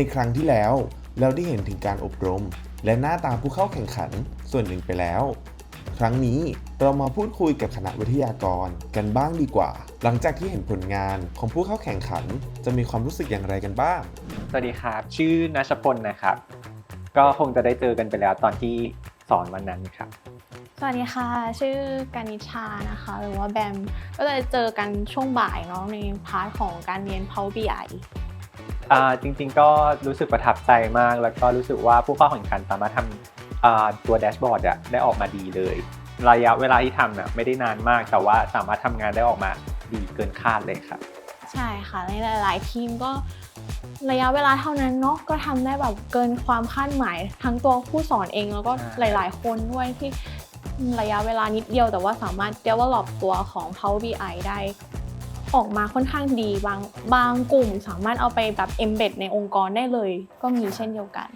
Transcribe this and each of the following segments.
ในครั้งที่แล้ว เราได้เห็นถึงการอบรม และหน้าตาผู้เข้าแข่งขันส่วนหนึ่งไปแล้ว ครั้งนี้เรามาพูดคุยกับคณะวิทยากรกันบ้างดีกว่า หลังจากที่เห็นผลงานของผู้เข้าแข่งขัน จะมีความรู้สึกอย่างไรกันบ้าง สวัสดีครับ ชื่อนัชพลนะครับ ก็คงจะได้เจอกันไปแล้วตอนที่สอนวันนั้นครับ สวัสดีค่ะ ชื่อกานิชานะคะ หรือว่าแบม ก็จะเจอกันช่วงบ่ายเนาะในพาร์ทของการเรียน Power BI อ่า จริง ๆ ก็รู้สึกประทับใจมาก แล้วก็รู้สึกว่าผู้เข้าแข่งขันสามารถทำอ่าตัวแดชบอร์ดอะได้ออกมาดีเลย ระยะเวลาที่ทำน่ะไม่ได้นานมากแต่ว่าสามารถทำงานได้ออกมาดีเกินคาดเลยครับใช่ค่ะในหลาย ๆ ทีมก็ระยะเวลาเท่านั้นเนาะก็ทำได้แบบเกินความคาดหมาย ทั้งตัวผู้สอนเองแล้วก็ใช่หลาย ๆ คนด้วยที่ระยะเวลานิดเดียวแต่ว่าสามารถ develop ตัวของ Power BI ได้ ออกมาค่อนข้างดีบางบางกลุ่มสามารถเอาไปแบบ embed ในองค์กรได้เลย ก็มีเช่นเดียวกัน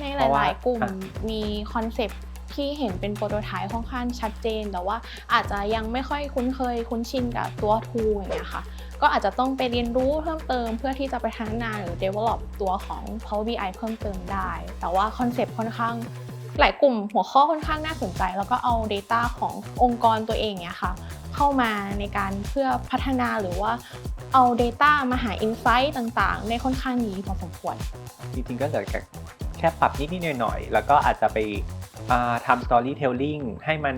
ในหเพราะว่าลาย ๆ กลุ่มอะมีคอนเซปต์ที่เห็นเป็นโปรโตไทป์ค่อนข้างชัดเจน แต่ว่าอาจจะยังไม่ค่อยคุ้นเคยคุ้นชินกับตัวทูอย่างเงี้ยค่ะ ก็อาจจะต้องไปเรียนรู้เพิ่มเติมเพื่อที่จะไปพัฒนาหรือ develop ตัวของ Power BI เพิ่มเติมได้ แต่ว่าคอนเซปต์ค่อนข้างหลายกลุ่มหัวข้อค่อนข้างน่าสนใจ แล้วก็เอา Data ขององค์กรตัวเองเนี่ยค่ะ เข้ามาในการเพื่อพัฒนาหรือว่าเอา Data มาหา Insight ต่างๆได้ค่อนข้างดีพอสมควร จริงๆก็เหลือแค่แค่ปรับนิดๆหน่อยๆ แล้วก็อาจจะไปอ่าทำ storytelling ให้มัน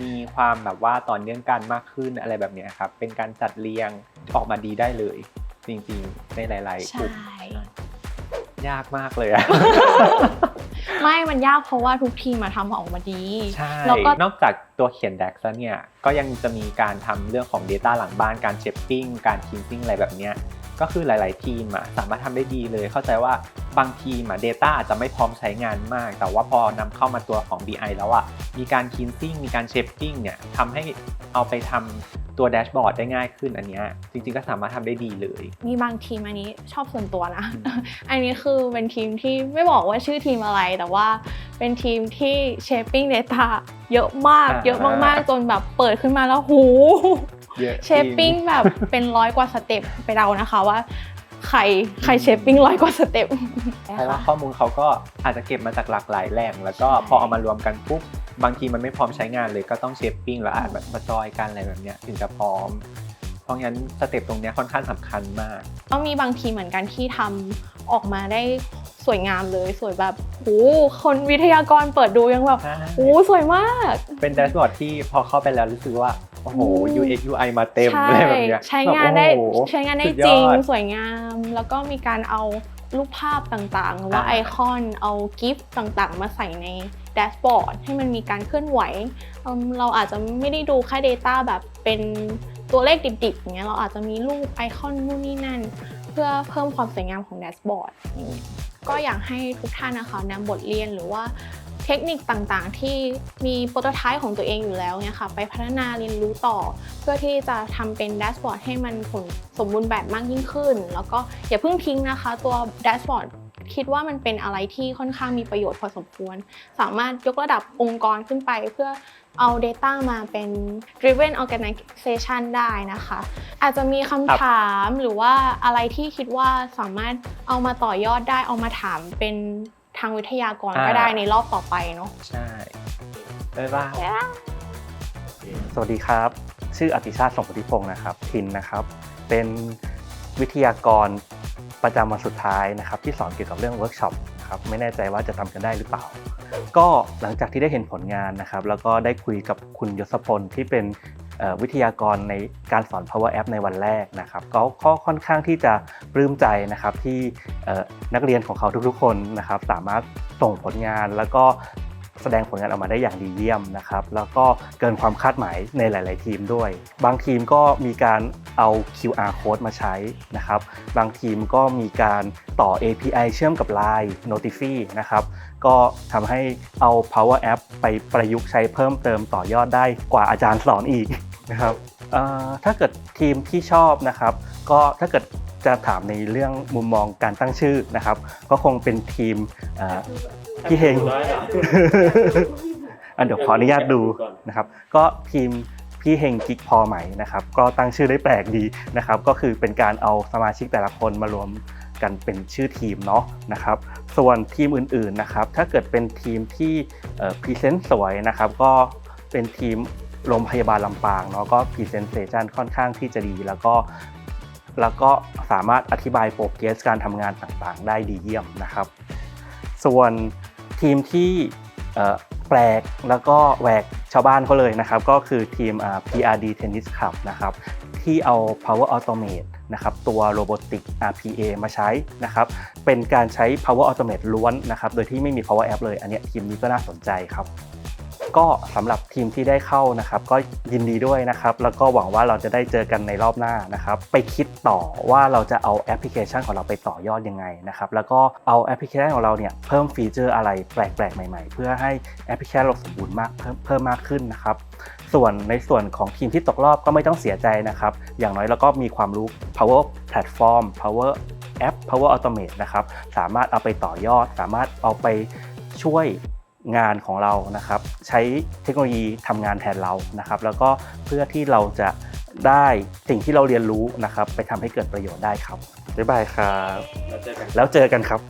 มีความแบบว่าต่อเนื่องกันมากขึ้นอะไรแบบเนี้ยครับ เป็นการจัดเรียงออกมาดีได้เลย จริงๆ ในหลายๆกลุ่มใช่ ยากมากเลยอะ ไม่มันยากเพราะว่าทุกทีมมาทำออกมาดี ใช่ แล้วก็นอกจากตัวเขียน DAX แล้วเนี่ย ก็ยังจะมีการทำเรื่องของ Data หลังบ้าน การเชฟปิ้ง การคินซิ่งอะไรแบบเนี้ย ก็คือหลาย ๆ ทีมอะสามารถทำได้ดีเลย เข้าใจว่าบางทีมอะ Data อาจจะไม่พร้อมใช้งานมาก แต่ว่าพอนำเข้ามาตัวของ BI แล้วอะมีการคินซิ่ง มีการเชฟปิ้งเนี่ยทำให้เอาไปทำ ตัวแดชบอร์ดได้ง่ายขึ้นอันเนี้ยจริงๆก็สามารถทำได้ดีเลย มีบางทีมอันนี้ชอบส่วนตัวนะอืมอันนี้คือเป็นทีมที่ไม่บอกว่าชื่อทีมอะไรแต่ว่าเป็นทีมที่ shaping data เยอะมากอ่าเยอะมากๆ จนแบบเปิดขึ้นมาแล้วหูเยอะจริง shaping แบบเป็นร้อยกว่าสเต็ปไปเดานะคะว่า ใครใคร shaping ร้อยกว่าสเต็ปเพราะว่าข้อมูลเขาก็อาจจะเก็บมาจากหลากหลายแหล่ง แล้วก็ใช่พอเอามารวมกันปุ๊บบางทีมันไม่พร้อมใช้งานเลยก็ต้องเชฟปิ้งแล้วอาจแบบมาจอยกันอะไรแบบเนี้ยถึงจะพร้อม เพราะงั้นสเต็ปตรงเนี้ยค่อนข้างสำคัญมาก ก็มีบางทีมเหมือนกันที่ทำออกมาได้สวยงามเลยสวยแบบโหคนวิทยากรเปิดดูยังแบบโอ้สวยมาก เป็นแดชบอร์ดที่พอเข้าไปแล้วรู้สึกว่า โอ้โหอืม UX UI มาเต็มใช่อะไรแบบเนี้ยใช้งานได้แบบโอ้โหใช้งานได้สุดจยริงอดสวยงาม แล้วก็มีการเอารูปภาพต่างๆ หรือว่าอ่าไอคอนเอากิฟต์ต่างๆ มาใส่ในแดชบอร์ดให้มันมีการเคลื่อนไหวอืมเราอาจจะไม่ได้ดูแค่ Data แบบเป็นตัวเลขดิบๆอย่างเงี้ยเราอาจจะมีรูปไอคอนนู่นนี่นั่น เพื่อเพิ่มความสวยงามของแดชบอร์ดอย่างเงี้ยก็อยากให้ทุกท่านนะคะนำบทเรียนหรือว่า เทคนิคต่างๆ ที่มีโปรโตไทป์ของตัวเองอยู่แล้วเนี่ยค่ะไปพัฒนาเรียนรู้ต่อ เพื่อที่จะทำเป็นแดชบอร์ดให้มันผลสมบูรณ์แบบมากยิ่งขึ้น แล้วก็อย่าเพิ่งทิ้งนะคะ ตัวแดชบอร์ดคิดว่ามันเป็นอะไรที่ค่อนข้างมีประโยชน์พอสมควร สามารถยกระดับองค์กรขึ้นไปเพื่อเอา Data มาเป็น driven organization ได้นะคะ อาจจะมีคำถามหรือว่าอะไรที่คิดว่าสามารถเอามาต่อยอดได้เอามาถามเป็น ทางวิทยากรก็อ่าได้ในรอบต่อไปเนาะใช่บ๊ายบายสวัสดีครับ ชื่ออติชาติสมบุติพงศ์นะครับทินนะครับ เป็นวิทยากรประจำวันสุดท้ายนะครับ ที่สอนเกี่ยวกับเรื่องเวิร์กช็อปนะครับไม่แน่ใจว่าจะทำกันได้หรือเปล่า ก็หลังจากที่ได้เห็นผลงานนะครับ แล้วก็ได้คุยกับคุณยศพลที่เป็นเอ่อ วิทยากรในการสอน Power App ในวันแรกนะครับก็ก็ค่อนข้างที่จะปลื้มใจนะครับที่นักเรียนของเขาทุกๆ คนนะครับสามารถส่งผลงานแล้วก็ แสดงผลงานออกมาได้อย่างดีเยี่ยมนะครับ แล้วก็เกินความคาดหมายในหลาย ๆ ทีมด้วย บางทีมก็มีการเอา QR code มาใช้นะครับ บางทีมก็มีการต่อ API เชื่อมกับ Line Notify นะครับ ก็ทำให้เอา Power App ไปประยุกต์ใช้เพิ่มเติมต่อยอดได้กว่าอาจารย์สอนอีกนะครับถ้าเกิดทีมที่ชอบนะครับ ก็ถ้าเกิดจะถามในเรื่องมุมมองการตั้งชื่อนะครับ ก็คงเป็นทีม พี่เฮง อันเดี๋ยวขออนุญาตดูนะครับ ก็ทีมพี่เฮงกิ๊กพอไหมนะครับ ก็ตั้งชื่อได้แปลกดีนะครับ ก็คือเป็นการเอาสมาชิกแต่ละคนมารวมกันเป็นชื่อทีมเนาะนะครับ ส่วนทีมอื่นๆนะครับ ถ้าเกิดเป็นทีมที่พรีเซนต์สวยนะครับ ก็เป็นทีมโรงพยาบาลลำปางเนาะก็พรีเซนเซชันค่อนข้างที่จะดีแล้วก็แล้วก็สามารถอธิบายโปรเกรสการทำงานต่างๆ ได้ดีเยี่ยมนะครับ ส่วนทีมที่แปลกแล้วก็แหวกชาวบ้านเขาเลยนะครับ ก็คือทีม PRD Tennis Club นะครับที่เอา Power Automate นะครับตัว Robotic RPA มาใช้นะครับเป็นการใช้ Power Automate ล้วนนะครับโดยที่ไม่มี Power App เลย อันนี้ทีมนี้ก็น่าสนใจครับ ก็สำหรับทีมที่ได้เข้านะครับ ก็ยินดีด้วยนะครับ แล้วก็หวังว่าเราจะได้เจอกันในรอบหน้านะครับ ไปคิดต่อว่าเราจะเอาแอปพลิเคชันของเราไปต่อยอดยังไงนะครับ แล้วก็เอาแอปพลิเคชันของเราเนี่ยเพิ่มฟีเจอร์อะไรแปลกๆ ใหม่ๆ เพื่อให้แอปพลิเคชันเราสมบูรณ์มากเพิ่มเพิ่มมากขึ้นนะครับส่วนในส่วนของทีมที่ตกรอบก็ไม่ต้องเสียใจนะครับ อย่างน้อยเราก็มีความรู้ power platform power app power automate นะครับ สามารถเอาไปต่อยอด สามารถเอาไปช่วย งานของเรานะครับ ใช้เทคโนโลยีทำงานแทนเรานะครับ แล้วก็เพื่อที่เราจะได้สิ่งที่เราเรียนรู้นะครับ ไปทำให้เกิดประโยชน์ได้ครับบ๊ายบายครับ แล้วเจอกันครับ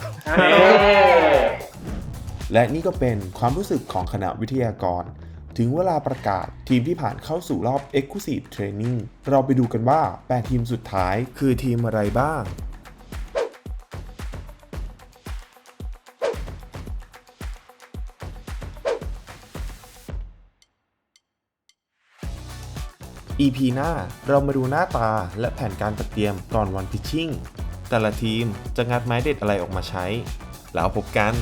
และนี่ก็เป็นความรู้สึกของคณะวิทยากร ถึงเวลาประกาศทีมที่ผ่านเข้าสู่รอบ Exclusive Training เราไปดูกันว่า 8 ทีมสุดท้ายคือทีมอะไรบ้าง EP หน้าเรามาดูหน้าตาและแผนการจัดเตรียมก่อนวันพิชชิ่งแต่ละทีมจะงัดไม้เด็ดอะไรออกมาใช้ แล้วพบกัน